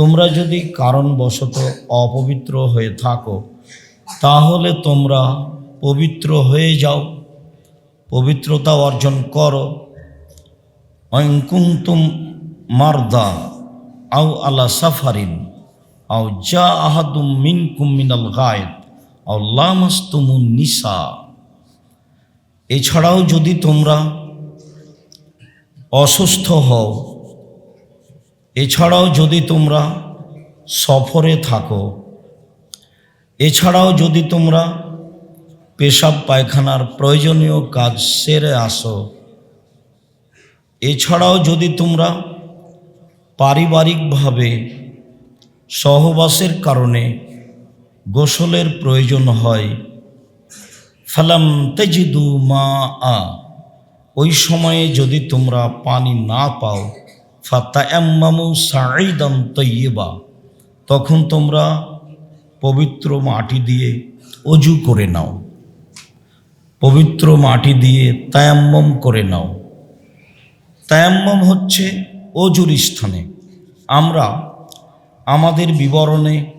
তোমরা যদি কারণবশত অপবিত্র হয়ে থাকো, তাহলে তোমরা পবিত্র হয়ে যাও। পবিত্রতা অর্জন করো। অঙ্কুন্তুম মারদা আও আলা সাফারিন, আও যা আহাদুম মিন কুমিনাল গায়েদ আও লামাস্তুমুন নিসা। এছাড়াও যদি তোমরা অসুস্থ হও এছাড়াও যদি তোমরা সফরে থাকো, এছাড়াও যদি তোমরা পেশাব পায়খানার প্রয়োজনীয় কাজ সেরে আসো, এছাড়াও যদি তোমরা পারিবারিকভাবে সহবাসের কারণে গোসলের প্রয়োজন হয়, ফালাম তেজিদু মা আ ওই সময়ে যদি তোমরা পানি না পাও ফাতা এম্মামু সাঈদান তৈবা তখন তোমরা পবিত্র মাটি দিয়ে অজু করে নাও। পবিত্র মাটি দিয়ে তায়াম্মম করে নাও। তায়াম্মম হচ্ছে অজুর স্থানে। আমরা আমাদের বিবরণে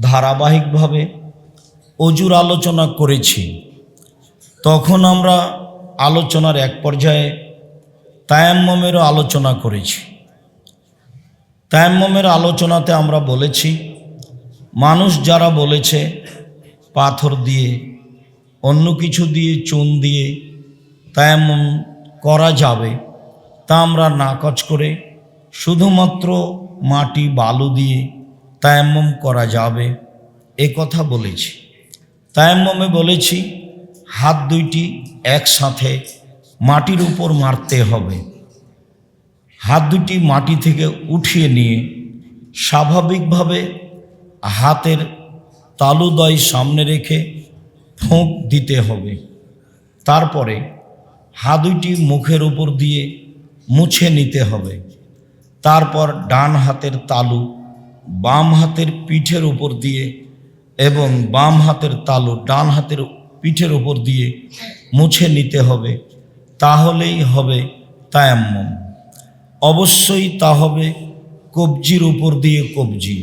ধারাবাহিকভাবে অজুর আলোচনা করেছি। তখন আমরা আলোচনার এক পর্যায়ে তায়াম্মমেরও আলোচনা করেছি। তায়াম্মমের আলোচনাতে আমরা বলেছি, মানুষ যারা বলেছে পাথর দিয়ে, অন্য কিছু দিয়ে, চুন দিয়ে তায়াম্মম করা যাবে, তা আমরা নাকচ করে শুধুমাত্র মাটি, বালু দিয়ে তায়াম্মম করা যাবে, এ কথা বলেছি। তায়াম্মমে বলেছি, হাত দুইটি একসাথে মাটির উপর মারতে হবে। হাত দুটি মাটি থেকে উঠিয়ে নিয়ে স্বাভাবিকভাবে হাতের তালুদয় সামনে রেখে ফোঁক দিতে হবে। তারপরে হাত দুইটি মুখের উপর দিয়ে মুছে নিতে হবে। তারপর ডান হাতের তালু বাম হাতের পিঠের উপর দিয়ে এবং বাম হাতের তালু ডান হাতের পিঠের উপর দিয়ে মুছে নিতে হবে। তাহলেই হবে তায়াম্মম। অবশ্যই তা হবে কবজির উপর দিয়ে কবজি।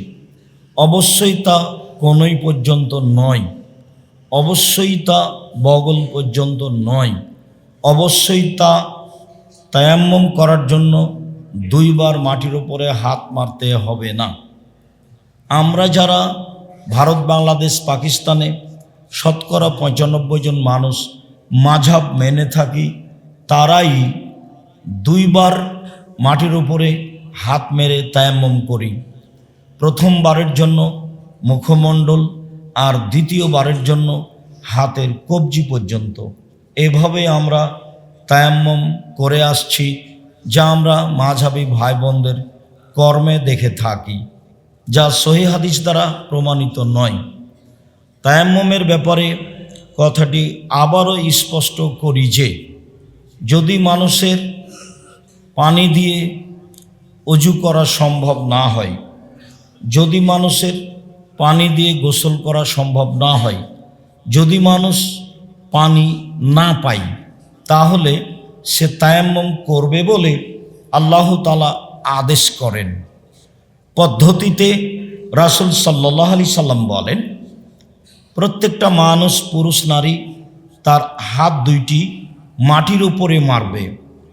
অবশ্যই তা কোনোই পর্যন্ত নয়। অবশ্যই তা বগল পর্যন্ত নয়। অবশ্যই তা তায়াম্মম করার জন্য দুইবার মাটির উপরে হাত মারতে হবে না। আমরা যারা ভারত, বাংলাদেশ, পাকিস্তানে শতকরা পঁচানব্বই জন মানুষ মাঝাব মেনে থাকি, তারাই দুইবার মাটির উপরে হাত মেরে তায়াম্মম করি। প্রথমবারের জন্য মুখমণ্ডল আর দ্বিতীয়বারের জন্য হাতের কবজি পর্যন্ত। এভাবে আমরা তায়াম্মম করে আসছি, যা আমরা মাঝাবি ভাই বোনদের কর্মে দেখে থাকি, যা সহি হাদিস দ্বারা প্রমাণিত নয়। তায়াম্মমের ব্যাপারে কথাটি আবারও স্পষ্ট করি যে, যদি মানুষের পানি দিয়ে অজু করা সম্ভব না হয়। যদি মানুষের পানি দিয়ে গোসল করা সম্ভব না হয়, যদি মানুষ পানি না পায়, তাহলে সে তায়াম্মম করবে বলে আল্লাহ তালা আদেশ করেন। পদ্ধতিতে রাসুল সাল্লাহ আলি সাল্লাম বলেন, প্রত্যেকটা মানুষ পুরুষ নারী তার হাত দুইটি মাটির উপরে মারবে।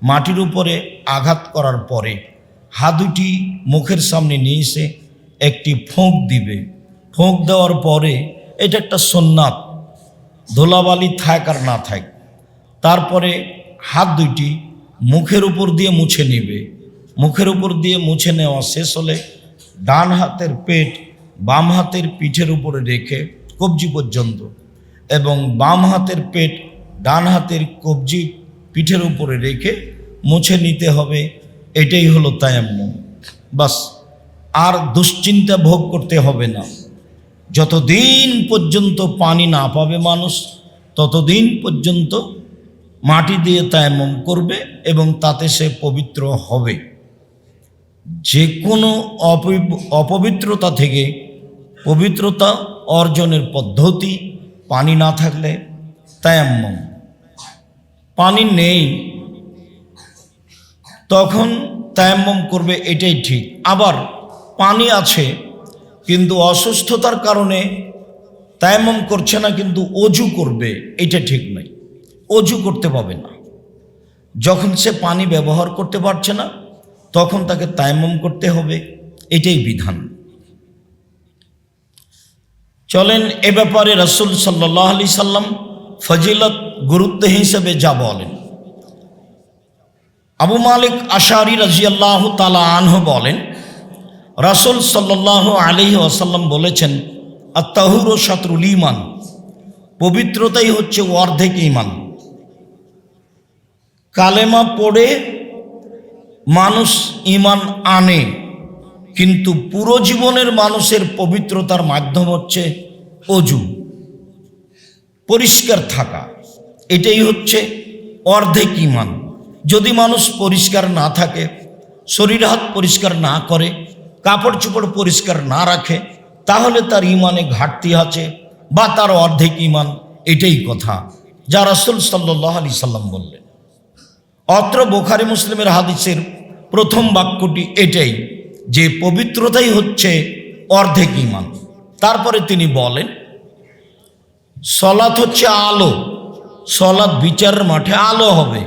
মাটির উপরে আঘাত করার পরে হাত দুটি মুখের সামনে নিয়ে এসে একটি ফোঁক দিবে। ফোঁক দেওয়ার পরে এটা একটা সোননাথ, ধোলাবালি থাক আর না থাক। তারপরে হাত দুইটি মুখের উপর দিয়ে মুছে নেবে। মুখের উপর দিয়ে মুছে নেওয়া শেষ হলে ডান হাতের পেট বাম হাতের পিঠের উপরে রেখে কবজি পর্যন্ত এবং বাম হাতের পেট ডান হাতের কবজি পিঠের উপরে রেখে মুছে নিতে হবে। এটাই হলো তায়াম্মম। বাস, আর দুশ্চিন্তা ভোগ করতে হবে না। যতদিন পর্যন্ত পানি না পাবে মানুষ, ততদিন পর্যন্ত মাটি দিয়ে তায়াম্মম করবে এবং তাতে সে পবিত্র হবে। যে কোনো অপবি- অপবিত্রতা থেকে পবিত্রতা অর্জনের পদ্ধতি পানি না থাকলে তায়াম্মম পানি নেই, তখন তায়াম্মম করবে এটাই ঠিক। আবার পানি আছে, কিন্তু অসুস্থতার কারণে তায়াম্মম করছে না, কিন্তু অজু করবে, এটা ঠিক নয়। অজু করতে পাবে না। যখন সে পানি ব্যবহার করতে পারছে না, তখন তাকে তায়াম্মম করতে হবে, এটাই বিধান। চলেন এ ব্যাপারে রসুল সাল্লাহ আলি সাল্লাম ফজিলত গুরুত্ব হিসেবে যা বলেন। আবু মালিক আশারি রাজিয়াল্লাহ তালা আনহ বলেন, রাসুল সাল্লাহ আলি আসাল্লাম বলেছেন আত্মাহুর ও শত্রুল ইমান পবিত্রতাই হচ্ছে অর্ধেক ইমান কালেমা পড়ে মানুষ ইমান আনে, কিন্তু পুরো জীবনের মানুষের পবিত্রতার মাধ্যম হচ্ছে অজু, পরিষ্কার থাকা। এটাই হচ্ছে অর্ধেক ইমান। যদি মানুষ পরিষ্কার না থাকে, শরীর হাত পরিষ্কার না করে, কাপড় চোপড় পরিষ্কার না রাখে, তাহলে তার ইমানে ঘাটতি আছে বা তার অর্ধেক ইমান, এটাই কথা। যা রাসুল সাল্লাহ আলি সাল্লাম বললেন। অত্র বোখারি মুসলিমের হাদিসের প্রথম বাক্যটি এটাই যে, পবিত্রতাই হচ্ছে অর্ধেক ইমান। তারপরে তিনি বলেন, সলাৎ হচ্ছে আলো। সলাৎ বিচারের মাঠে আলো হবে।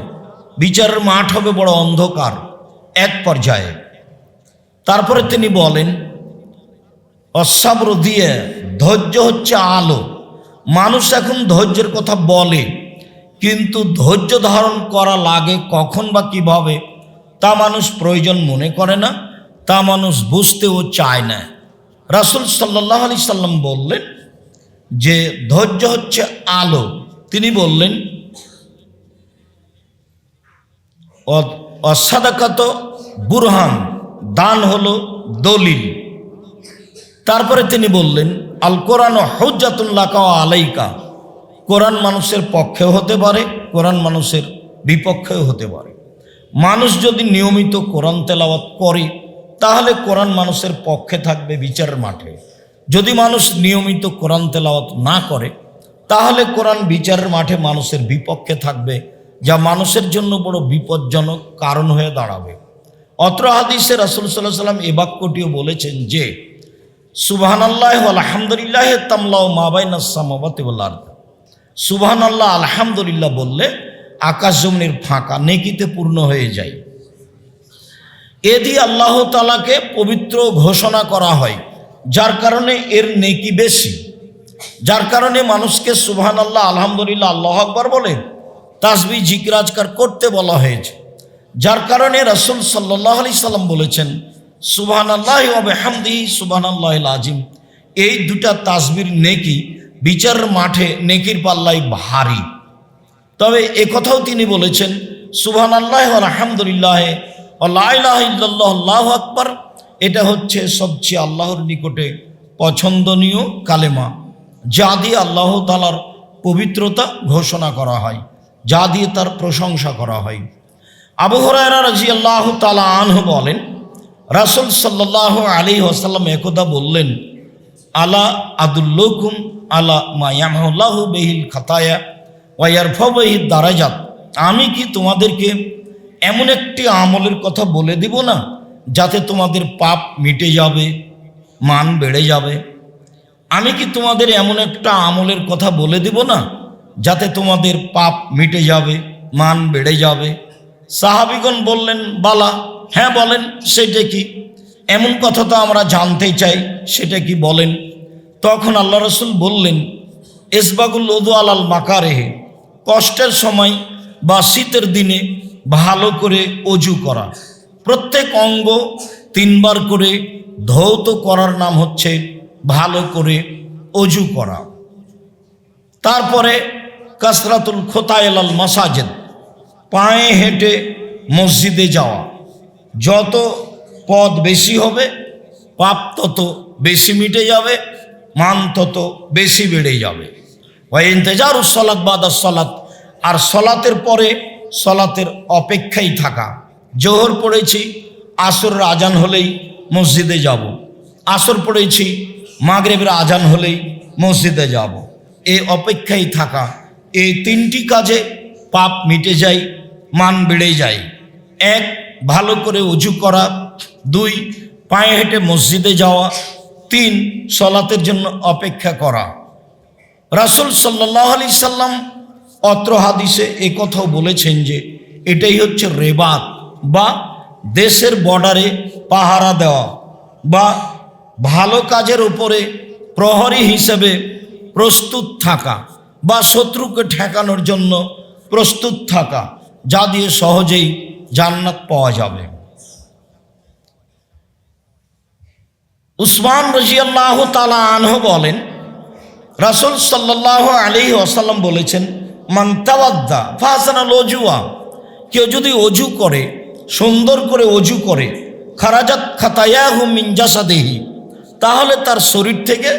বিচারের মাঠ হবে বড় অন্ধকার, এক পর্যায়ে। তারপরে তিনি বলেন, অসাব্র দিয়ে ধৈর্য হচ্ছে আলো। মানুষ এখন ধৈর্যের কথা বলে, কিন্তু ধৈর্য ধারণ করা লাগে কখন বা কীভাবে, তা মানুষ প্রয়োজন মনে করে না, তা মানুষ বুঝতেও চায় না। রাসুল সাল্লাহ আলি সাল্লাম বললেন যে, ধৈর্য হচ্ছে আলো। তিনি বললেন অসাদাকাত বুরহান, দান হলো দলিল। তারপরে তিনি বললেন, আল কোরআন হজ্জাতুল্লাহ আলাইকা। কোরআন মানুষের পক্ষেও হতে পারে, কোরআন মানুষের বিপক্ষেও হতে পারে। মানুষ যদি নিয়মিত কোরআন তেলাওয়াত করে, তাহলে কোরআন মানুষের পক্ষে থাকবে বিচারের মাঠে। যদি মানুষ নিয়মিত কোরআন তেলাওয়াত না করে তাহলে কোরআন বিচারের মাঠে মানুষের বিপক্ষে থাকবে, যা মানুষের জন্য বড় বিপজ্জনক কারণ হয়ে দাঁড়াবে। অত্র হাদিসে রাসুল সাল্লাহ সাল্লাম এ বাক্যটিও বলেছেন যে সুবহান আল্লাহ আলহামদুলিল্লাহ তামলাও মাবাইন সামাবাতিবুল্লাহ সুবহান আল্লাহ আলহামদুলিল্লাহ বললে আকাশ জমিনের ফাঁকা, নেকিতে পূর্ণ হয়ে যায়। এ দিয়ে আল্লাহ তালাকে পবিত্র ঘোষণা করা হয়, যার কারণে এর নেকি বেশি। যার কারণে মানুষকে সুবহান আল্লাহ আলহামদুলিল্লাহ, আল্লাহ আকবর বলে তাসবি জিকরাজকার করতে বলা হয়েছে। যার কারণে রসুল সাল্লাহ আলি সাল্লাম বলেছেন সুবহান আল্লাহ হামদি সুবহান আল্লাহ আজিম এই দুটা তাসবির নেকি বিচার মাঠে নেকির পাল্লাই ভারী। তবে এ কথাও তিনি বলেছেন সুবহান আল্লাহ আলহামদুলিল্লাহ আল্লাহ আকবর। এটা হচ্ছে সবচেয়ে আল্লাহর নিকটে পছন্দনীয় কালেমা। যা দিয়ে আল্লাহ তালার পবিত্রতা ঘোষণা করা হয়, যা দিয়ে তার প্রশংসা করা হয়। আবু হরায়রা রাজি আল্লাহ তালা আনহ বলেন, রাসুল সাল্লাহ আলী ওসাল্লাম একদা বললেন, আলা আদুল্লকুম আলা মায়ামাহ বেহিল খাতায়া ওয়ারফাবহির দারাজাত। আমি কি তোমাদেরকে এমন একটি আমলের কথা বলে দিব না, যাতে তোমাদের পাপ মিটে যাবে, মান বেড়ে যাবে? আমি কি তোমাদের এমন একটা আমলের কথা বলে দিব না? যাতে তোমাদের পাপ মিটে যাবে, মান বেড়ে যাবে। সাহাবিগণ বললেন, বালা হ্যাঁ বলেন, সেটা কি? এমন কথা তো আমরা জানতে চাই, সেটা কি বলেন? তখন আল্লাহ রসুল বললেন, এসবাগুল ওদু আলাল মাকারেহে, কষ্টের সময় বা শীতের দিনে ভালো করে অজু করা। প্রত্যেক অঙ্গ তিনবার করে ধৌত করার নাম হচ্ছে ভালো করে অজু করা। তারপরে কাসরাতুল খোতায়লাল মাসাজেদ, পায়ে হেঁটে মসজিদে যাওয়া। যত পদ বেশি হবে, পাপ তত বেশি মিটে যাবে, মান তত বেশি বেড়ে যাবে। ওই ইন্তজার সলাৎ বাদ সলাৎ আর সলাতের পরে সলাতের অপেক্ষায় থাকা। জোহর পড়েছি আসরের আজান হলেই মসজিদে যাব। আসর পড়েছি মাগরেবের আজান হলেই মসজিদে যাব। এই অপেক্ষায় থাকা এই তিনটি কাজে পাপ মিটে যায়, মান বেড়ে যায়। এক, ভালো করে উজু করা। দুই, পায়ে হেঁটে মসজিদে যাওয়া। তিন, সলাতের জন্য অপেক্ষা করা। রাসুল সাল্লাহ আলি সাল্লাম অত্র হাদিসে এ কথাও বলেছেন যে, এটাই হচ্ছে রেবাত বা দেশের বর্ডারে পাহারা দেওয়া বা ভালো কাজের উপরে প্রহরী হিসেবে প্রস্তুত থাকা বা শত্রুকে ঠেকানোর জন্য প্রস্তুত থাকা, যা দিয়ে সহজেই জান্নাত পাওয়া যাবে। উসমান রাজিয়াল্লাহ তালা আনহ বলেন, রাসুল সাল্লাহ আলী আসাল্লাম বলেছেন মান্তাওয়াদ্দা ফাহাসানাল অজুয়া কেউ যদি অজু করে, সুন্দর করে অজু করে, খারাজাত খাতায়াহু মিনজাসাদেহি তাহলে তার শরীর থেকে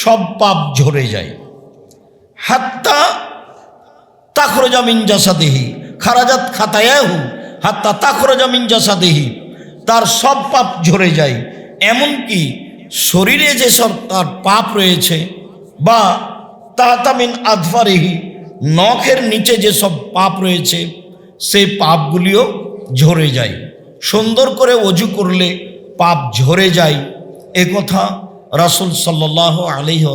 সব পাপ ঝরে যায়। হাত্তা তাখরজা মিনজাসাদেহি খারাজাত খাতায়াহু, হাত্তা তাখরজা মিনজাসাদেহি তার সব পাপ ঝরে যায়। এমনকি শরীরে যেসব তার পাপ রয়েছে, বা তাহতামিন আধফারেহি নখের নিচে যেসব পাপ রয়েছে, সে পাপগুলিও ঝরে যায়। সুন্দর করে অজু করলে পাপ ঝরে যায়। এ কথা রাসুল সাল্লাহ আলহি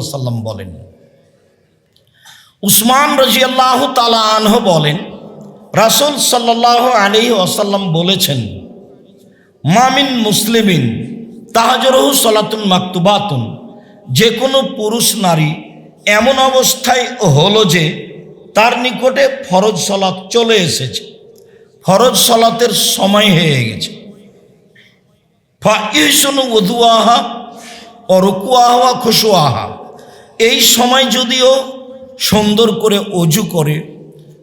বলেন। উসমান রাজিয়াল্লাহ তালা আনহ বলেন, রাসুল সাল্লাহ আলহি আসাল্লাম বলেছেন মামিন মুসলিমিন তাহাজরহু সলাতুন মাকতুবাতুন। যে কোনো পুরুষ নারী এমন অবস্থায় হলো যে তার নিকটে ফরজ সলাৎ চলে এসেছে। ফরজ সলাতের সময় হয়ে গেছে। ওদুয়াহা অরকুয়াহা খুশুয়াহা এই সময় যদিও সুন্দর করে অজু করে,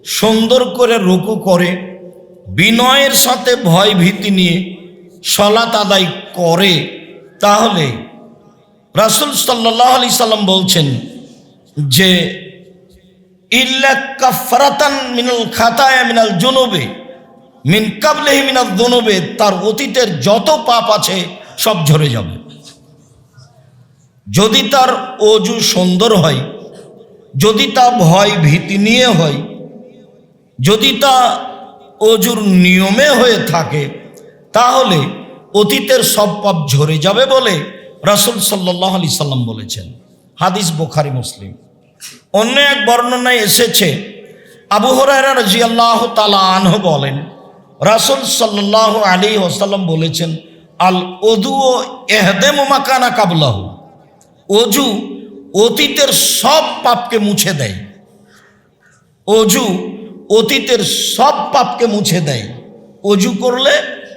সুন্দর করে রুকু করে, বিনয়ের সাথে ভয় ভীতি নিয়ে সলাত আদায় করে, তাহলে রাসুল সাল্লাহ আলি সাল্লাম বলছেন যে, ইল্লা কাফরাতান মিনাল খাতায় মিনাল জুনুবে। মিন কাবলেহি মিনাল দুনুবে তার অতীতের যত পাপ আছে সব ঝরে যাবে। যদি তার অজু সুন্দর হয়, যদি তা ভয় ভীতি নিয়ে হয়, যদি তা অজুর নিয়মে হয়ে থাকে, তাহলে অতীতের সব পাপ ঝরে যাবে বলে রাসুল সাল্লাহ আলি সাল্লাম বলেছেন। হাদিস বোখারি, মুসলিম। অন্য এক বর্ণনায় এসেছে, আবু হরাইরা রাজি আল্লাহ তালা আনহ বলেন রাসুল সাল্লাহ আলী ওসাল্লাম বলেছেন, আল অদু ও এহদেম মাকানা কাবলাহু। অজু অতীতের সব পাপকে মুছে দেয়। অজু অতীতের সব পাপকে মুছে দেয়। অজু করলে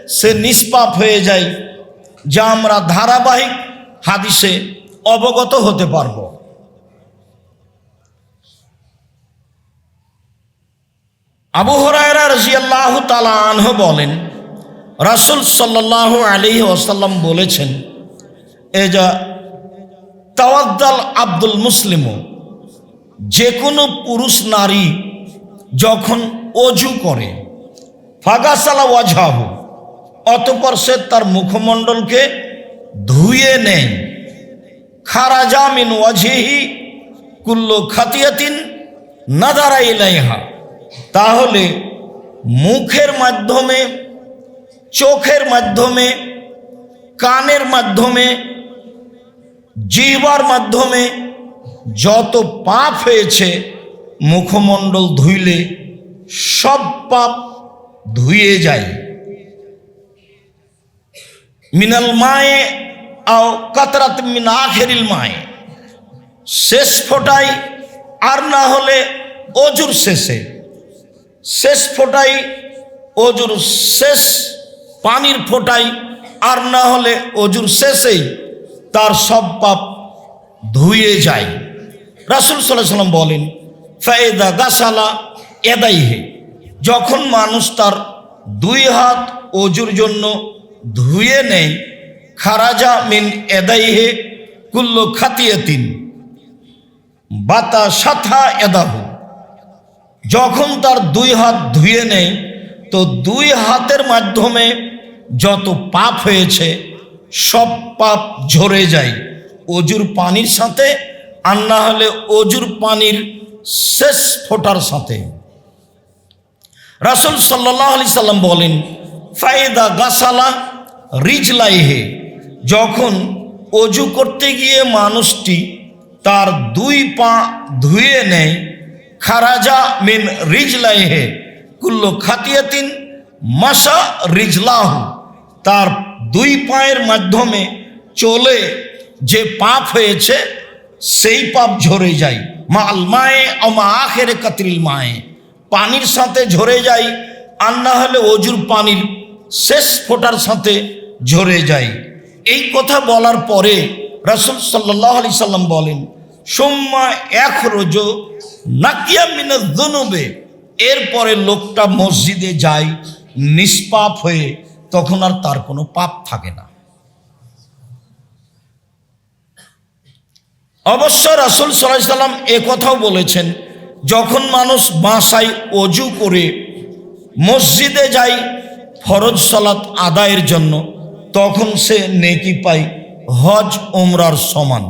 সে নিষ্পাপ হয়ে যায়। যা আমরা ধারাবাহিক হাদিসে অবগত হতে পারব। আবু হরায়রা রাজিয়াল্লাহ তালা আনহ বলেন, রাসুল সাল্লাহ আলী ওসাল্লাম বলেছেন এ যা তাওয়াদ্দাল আব্দুল মুসলিমও যে কোনো পুরুষ নারী যখন অজু করে, ফাগাসালা ওয়াজাহু অতপর সে তার মুখমণ্ডলকে ধুয়ে নেয়। খারাজামিন ওয়াজিহি কুল্লো খাতিয়াতিন নাদারা ইলাইহা। তাহলে মুখের মাধ্যমে, চোখের মাধ্যমে, কানের মাধ্যমে, জিহ্বার মাধ্যমে যত পাপ হয়েছে, মুখমণ্ডল ধুইলে সব পাপ ধুয়ে যায়। মিনাল মায়ে আও কাতরাত মিন আখেরিল মায়ে। শেষ ফোটাই আর না হলে অজুর শেষে। শেষ ফোটাই, অজুর শেষ, পানির ফোটাই, আর না হলে অজুর শেষেই তার সব পাপ ধুয়ে যায়। রাসুল সাল্লাম বলেন ফায়দা গাছালা এদাইহে যখন মানুষ তার দুই হাত অজুর জন্য ধুয়ে নেয়, খারাজা মিন এদাইহে কুল্ল খাতিয়াতিন বাতা সাথা এদাহু যখন তার দুই হাত ধুয়ে নেয় তো দুই হাতের মাধ্যমে যত পাপ হয়েছে, সব পাপ ঝরে যায়। অজুর পানির সাথে আর না হলে অজুর পানির শেষ ফোটার সাথে। রাসুল সাল্লাহ আলি সাল্লাম বলেন ফায়দা গাসালা রিজলাইহে যখন অজু করতে গিয়ে মানুষটি তার দুই পা ধুয়ে নেয় খারাজা মিন রিজলাইহে কুল্লো খাতিয়াতিন মাসা রিজলাহু। তার দুই পায়ের মাধ্যমে চলে যে পাপ হয়েছে, সেই পাপ ঝরে যায়। মা আলমায়ে আমা আখের কাতিল মায়ে। পানির সাথে ঝরে যায়, আর না হলে অজুর পানির শেষ ফোটার সাথে ঝরে যায়। এই কথা বলার পরে রাসুল সাল্লাহ আলি সাল্লাম বলেন সোম্মা এক রোজ নাকিয়া মিনাজ দুনুবে এরপরে লোকটা মসজিদে যায়, নিষ্পাপ হয়ে তখন আর তার কোনো পাপ থাকে না। অবশ্য রাসুল সাল্লাহ সাল্লাম কথাও বলেছেন, যখন মানুষ বাসায় অজু করে মসজিদে যায় ফরজ সালাত আদায়ের জন্য, তখন সে নেকি পায় হজ ওমরার সমান।